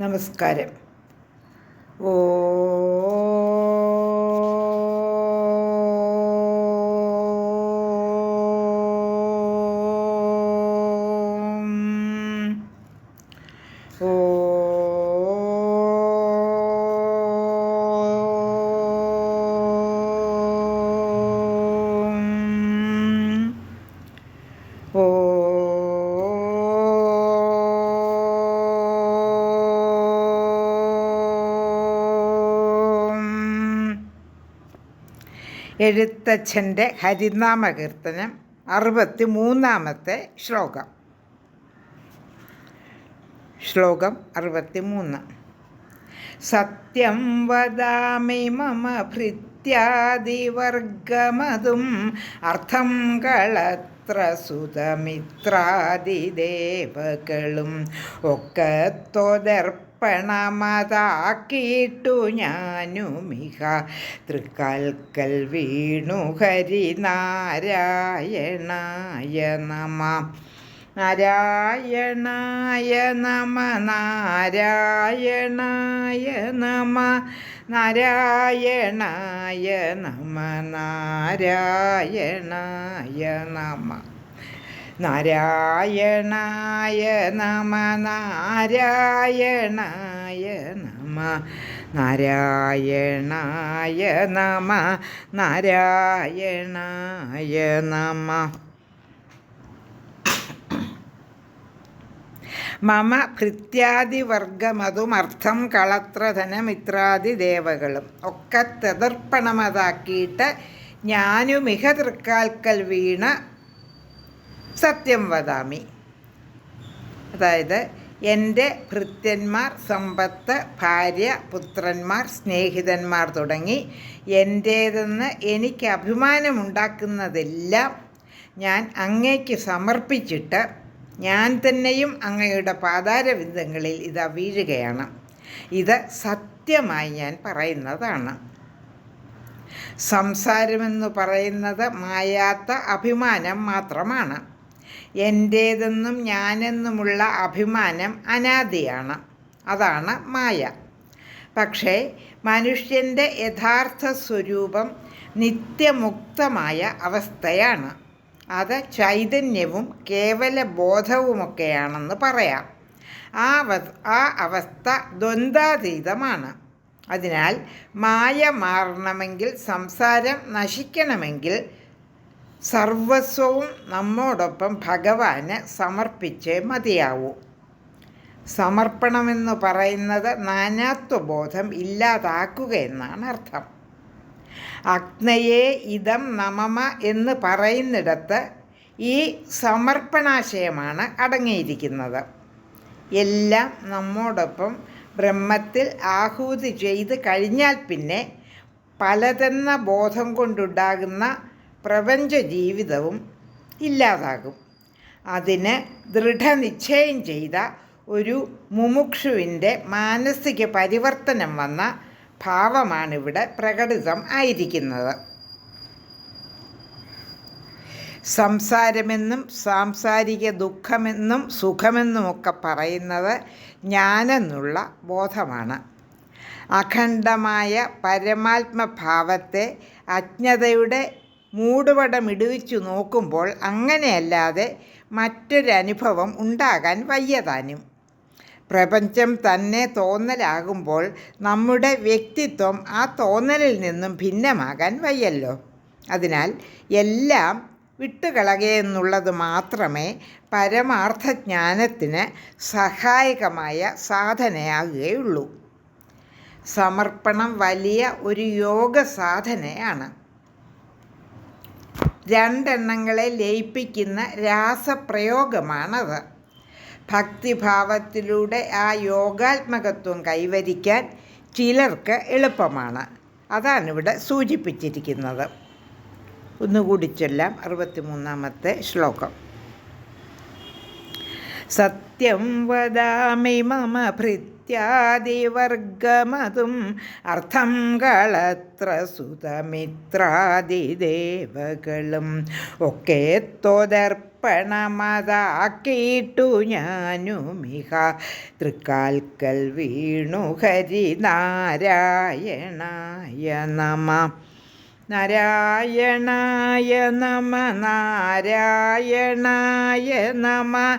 നമസ്കാരം. ഓ എഴുത്തച്ഛന്റെ ഹരിനാമ കീർത്തനം അറുപത്തി മൂന്നാമത്തെ ശ്ലോകം. ശ്ലോകം അറുപത്തി മൂന്ന് സത്യം വദാമി മമ ഭൃത്യാദിവർഗമതും അർത്ഥം കളത്ര സുതമിത്രാദിദേവകളും ഒക്കത്തൊതർപ്പണമതാക്കിയിട്ടു ഞാനുമിഹ. തൃക്കൽക്കൽ വീണു ഹരിനാരായണായ നമ. നാരായണായ നമ നാരായണായ നമ. നാരായണായ നമ നാരായണായ നമ. നാരായണായ നമ നാരായണായ നമ നാരായണായ നമ നാരായണായ നമ. മമ ഭൃത്യാദിവർഗമതുമർത്ഥം കളത്രധനമിത്രാദിദേവകളും ഒക്കെ തെതർപ്പണമതാക്കിയിട്ട് ഞാനുമിഹ തൃക്കാൽക്കൽ വീണ സത്യം വദാമി. അതായത് എന്റെ ഭൃത്യന്മാർ സമ്പത്ത് ഭാര്യ പുത്രന്മാർ സ്നേഹിതന്മാർ തുടങ്ങി എന്റേതെന്ന് എനിക്ക് അഭിമാനമുണ്ടാക്കുന്നതെല്ലാം ഞാൻ അങ്ങേക്ക് സമർപ്പിച്ചിട്ട് ഞാൻ തന്നെയും അങ്ങയുടെ പാതാരവിന്ദങ്ങളിൽ ഇതാ വീഴുകയാണ്. ഇത് സത്യമായി ഞാൻ പറയുന്നതാണ്. സംസാരമെന്ന് പറയുന്നത് മായാത്ത അഭിമാനം മാത്രമാണ്. എന്റേതെന്നും ഞാനെന്നുമുള്ള അഭിമാനം അനാദിയാണ്. അതാണ് മായ. പക്ഷേ മനുഷ്യന്റെ യഥാർത്ഥ സ്വരൂപം നിത്യമുക്തമായ അവസ്ഥയാണ്. അത് ചൈതന്യവും കേവല ബോധവുമൊക്കെയാണെന്ന് പറയാം. ആ ആ അവസ്ഥ ദ്വന്ദ്വാതീതമാണ്. അതിനാൽ മായ മാറണമെങ്കിൽ സംസാരം നശിക്കണമെങ്കിൽ സർവസ്വവും നമ്മോടൊപ്പം ഭഗവാന് സമർപ്പിച്ചേ മതിയാവൂ. സമർപ്പണമെന്ന് പറയുന്നത് നാനാത്വബോധം ഇല്ലാതാക്കുക എന്നാണ് അർത്ഥം. അഗ്നയെ ഇതം നമമ എന്ന് പറയുന്നിടത്ത് ഈ സമർപ്പണാശയമാണ് അടങ്ങിയിരിക്കുന്നത്. എല്ലാം നമ്മോടൊപ്പം ബ്രഹ്മത്തിൽ ആഹൂതി ചെയ്ത് കഴിഞ്ഞാൽ പിന്നെ പലതെന്ന ബോധം കൊണ്ടുണ്ടാകുന്ന പ്രപഞ്ച ജീവിതവും ഇല്ലാതാകും. അതിന് ദൃഢനിശ്ചയം ചെയ്ത ഒരു മുമുക്ഷുവിന്റെ മാനസിക പരിവർത്തനം വന്ന ഭാവമാണിവിടെ പ്രകടിതം ആയിരിക്കുന്നത്. സംസാരമെന്നും സാംസാരിക ദുഃഖമെന്നും സുഖമെന്നുമൊക്കെ പറയുന്നത് ഞാനെന്നുള്ള ബോധമാണ്. അഖണ്ഡമായ പരമാത്മഭാവത്തെ അജ്ഞതയുടെ മൂടുപടമിടുവിച്ചു നോക്കുമ്പോൾ അങ്ങനെയല്ലാതെ മറ്റൊരനുഭവം ഉണ്ടാകാൻ വയ്യതാനും. പ്രപഞ്ചം തന്നെ തോന്നലാകുമ്പോൾ നമ്മുടെ വ്യക്തിത്വം ആ തോന്നലിൽ നിന്നും ഭിന്നമാകാൻ വയ്യല്ലോ. അതിനാൽ എല്ലാം വിട്ടുകളകയെന്നുള്ളത് മാത്രമേ പരമാർത്ഥജ്ഞാനത്തിന് സഹായകമായ സാധനയാകുകയുള്ളൂ. സമർപ്പണം വലിയ ഒരു യോഗ സാധനയാണ് രണ്ടെണ്ണങ്ങളെ ലയിപ്പിക്കുന്ന രാസപ്രയോഗമാണത്. ഭക്തിഭാവത്തിലൂടെ ആ യോഗാത്മകത്വം കൈവരിക്കാൻ ചിലർക്ക് എളുപ്പമാണ്. അതാണ് ഇവിടെ സൂചിപ്പിച്ചിരിക്കുന്നത്. ഒന്നുകൂടി ചൊല്ലാം അറുപത്തിമൂന്നാമത്തെ ശ്ലോകം. സത്യം വദാമി മമ ഭൃത് ഇത്യാദിവർഗമതും അർത്ഥം കളത്ര സുതമിത്രാദിദേവകളും ഒക്കെ തോദർപ്പണമതാക്കിയിട്ടു ഞാനുമിഹ. തൃക്കാൽക്കൽ വീണു ഹരിനാരായണായ നമ. നാരായണായ നമ നാരായണായ നമ.